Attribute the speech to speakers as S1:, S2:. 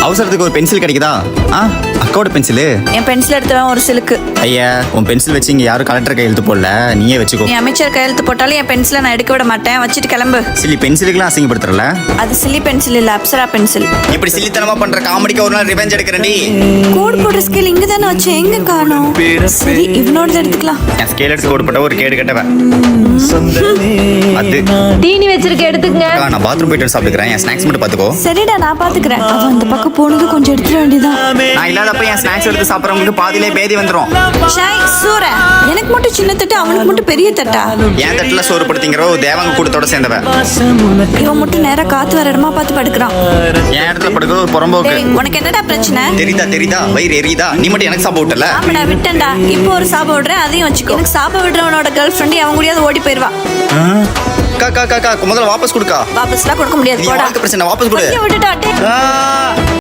S1: அவசரத்துக்கு ஒரு பென்சில் கிடைக்குதா? ஆ? அக்காவோட பென்சிலு?
S2: என் பென்சில் எடுத்தவன் ஒரு சிலுக்கு.
S1: ஐயா உன் பென்சில் வச்சு இங்க யாரும் கலெக்டர் கையெழுத்து போடல. நீயே வச்சுக்கோ.
S2: நீ அமைச்சர் கையெழுத்து போட்டாலும் என் பென்சிலை நான் எடுக்க விட மாட்டேன். வச்சுட்டு கிளம்பு.
S1: சில்லி பென்சிலுக்குலாம் அசிங்கப்படுத்துறல?
S2: அது சில்லி பென்சில் இல்ல அப்சரா பென்சில்.
S1: இப்படி சில்லித்தனமா பண்ற காமெடிக்கு ஒரு நாள் ரிவெஞ்ச் எடுக்கிறேன்டி
S2: கோடு போடுற ஸ்கேல் இங்க தானே வச்சு எங்க காணோம்? சரி இவனோட எடுத்துக்கலாம்.
S1: என் ஸ்கேல் எடுத்து போடப்பட்ட ஒரு கேடு கட்டவன். அது.
S3: தீனி வச்சிருக்க எடுத்துக்கங்க.
S1: நான் பாத்ரூம் போயிட்டு சாப்பிட்டுக்கிறேன். என் ஸ்நாக்ஸ் மட்டும் பாத்துக்கோ
S2: சரிடா நான் பாத்துக்கிறேன் அவன் அந்த பக்கம் போனது கொஞ்சம் எடுத்துட வேண்டியதான்
S1: நான் என் ஸ்நாக்ஸ் எடுத்து சாப்பிட்றவங்களுக்கு பாதியிலே பேதி வந்துரும்.
S2: ஷாய் சூர எனக்கு மட்டும் சின்ன தட்டு அவனுக்கு மட்டும் பெரிய தட்டா?
S1: என் தட்டுல சோறு படுத்திங்கிறோ தேவங்க கூட்டத்தோட சேர்ந்தவன்.
S2: இவன் மட்டும் நேரா காத்து வர இடமா பார்த்து படுக்கிறான்.
S1: என் இடத்துல படுக்கிற ஒரு புறம்போக்கு.
S2: உனக்கு என்னடா பிரச்சனை?
S1: தெரியுதா தெரியுதா? வயிறு எரியுதா? நீ மட்டும் எனக்கு சாப்பிட விட்டல.
S2: ஆமாடா விட்டேன்டா. இப்போ ஒரு சாப விடுறேன் அதையும் வச்சுக்கோ. எனக்கு சாப விடுறவனோட கேர்ள் ஃப்ரெண்ட் அவன் கூடயாவது ஓடி போயிருவா.
S1: கா கா கா கா முதல்ல வாபஸ் கொடுக்கா.
S2: வாபஸ்லாம் கொடுக்க முடியாது போடா.
S1: பிரச்சனை வாபஸ் கொடு.
S2: விட்டுட்டா.